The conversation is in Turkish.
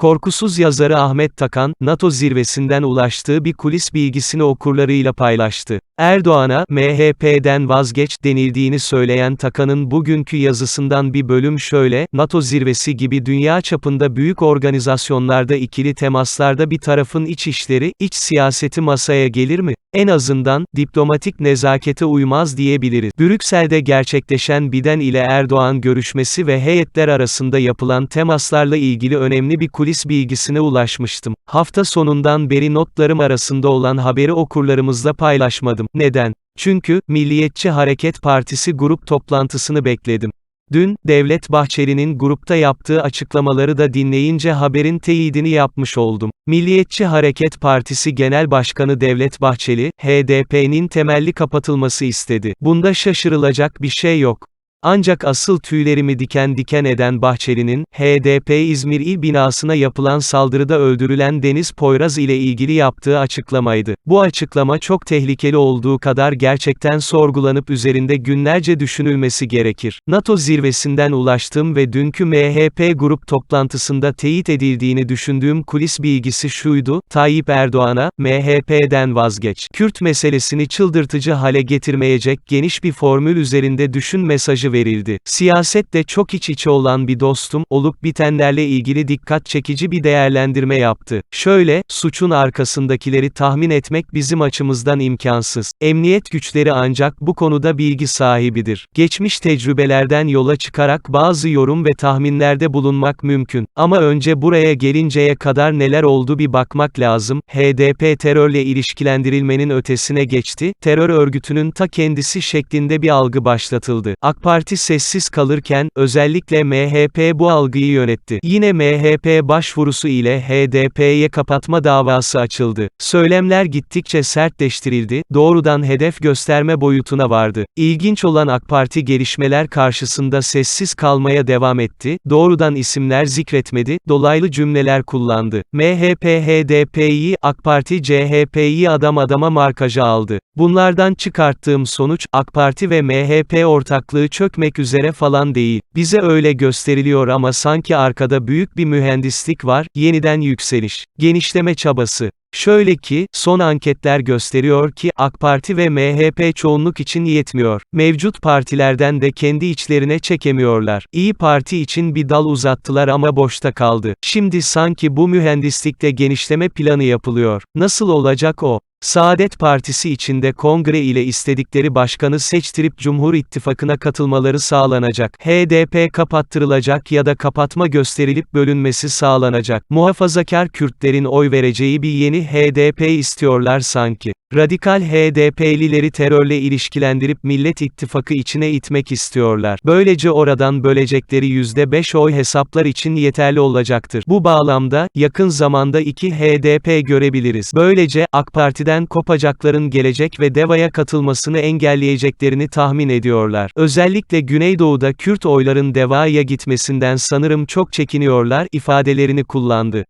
Korkusuz yazarı Ahmet Takan, NATO zirvesinden ulaştığı bir kulis bilgisini okurlarıyla paylaştı. Erdoğan'a, MHP'den vazgeç, denildiğini söyleyen Takan'ın bugünkü yazısından bir bölüm şöyle, NATO zirvesi gibi dünya çapında büyük organizasyonlarda ikili temaslarda bir tarafın iç işleri, iç siyaseti masaya gelir mi? En azından, diplomatik nezakete uymaz diyebiliriz. Brüksel'de gerçekleşen Biden ile Erdoğan görüşmesi ve heyetler arasında yapılan temaslarla ilgili önemli bir kulis bilgisine ulaşmıştım. Hafta sonundan beri notlarım arasında olan haberi okurlarımızla paylaşmadım. Neden? Çünkü, Milliyetçi Hareket Partisi grup toplantısını bekledim. Dün, Devlet Bahçeli'nin grupta yaptığı açıklamaları da dinleyince haberin teyidini yapmış oldum. Milliyetçi Hareket Partisi Genel Başkanı Devlet Bahçeli, HDP'nin temelli kapatılması istedi. Bunda şaşırılacak bir şey yok. Ancak asıl tüylerimi diken diken eden Bahçeli'nin, HDP İzmir İl binasına yapılan saldırıda öldürülen Deniz Poyraz ile ilgili yaptığı açıklamaydı. Bu açıklama çok tehlikeli olduğu kadar gerçekten sorgulanıp üzerinde günlerce düşünülmesi gerekir. NATO zirvesinden ulaştığım ve dünkü MHP grup toplantısında teyit edildiğini düşündüğüm kulis bilgisi şuydu, Tayyip Erdoğan'a, MHP'den vazgeç. Kürt meselesini çıldırtıcı hale getirmeyecek geniş bir formül üzerinde düşün mesajı verildi. Siyasette çok iç içe olan bir dostum, olup bitenlerle ilgili dikkat çekici bir değerlendirme yaptı. Şöyle, suçun arkasındakileri tahmin etmek bizim açımızdan imkansız. Emniyet güçleri ancak bu konuda bilgi sahibidir. Geçmiş tecrübelerden yola çıkarak bazı yorum ve tahminlerde bulunmak mümkün. Ama önce buraya gelinceye kadar neler oldu bir bakmak lazım. HDP terörle ilişkilendirilmenin ötesine geçti, terör örgütünün ta kendisi şeklinde bir algı başlatıldı. AK Parti sessiz kalırken, özellikle MHP bu algıyı yönetti. Yine MHP başvurusu ile HDP'ye kapatma davası açıldı. Söylemler gittikçe sertleştirildi, doğrudan hedef gösterme boyutuna vardı. İlginç olan AK Parti gelişmeler karşısında sessiz kalmaya devam etti, doğrudan isimler zikretmedi, dolaylı cümleler kullandı. MHP HDP'yi, AK Parti CHP'yi adam adama markaja aldı. Bunlardan çıkarttığım sonuç, AK Parti ve MHP ortaklığı çökmek üzere falan değil. Bize öyle gösteriliyor ama sanki arkada büyük bir mühendislik var, yeniden yükseliş, genişleme çabası. Şöyle ki, son anketler gösteriyor ki, AK Parti ve MHP çoğunluk için yetmiyor. Mevcut partilerden de kendi içlerine çekemiyorlar. İyi Parti için bir dal uzattılar ama boşta kaldı. Şimdi sanki bu mühendislikte genişleme planı yapılıyor. Nasıl olacak o? Saadet Partisi içinde kongre ile istedikleri başkanı seçtirip Cumhur İttifakı'na katılmaları sağlanacak. HDP kapattırılacak ya da kapatma gösterilip bölünmesi sağlanacak. Muhafazakar Kürtlerin oy vereceği bir yeni HDP istiyorlar sanki. Radikal HDP'lileri terörle ilişkilendirip Millet İttifakı içine itmek istiyorlar. Böylece oradan bölecekleri %5 oy hesaplar için yeterli olacaktır. Bu bağlamda, yakın zamanda iki HDP görebiliriz. Böylece, AK Parti'den kopacakların gelecek ve DEVA'ya katılmasını engelleyeceklerini tahmin ediyorlar. Özellikle Güneydoğu'da Kürt oyların DEVA'ya gitmesinden sanırım çok çekiniyorlar, ifadelerini kullandı.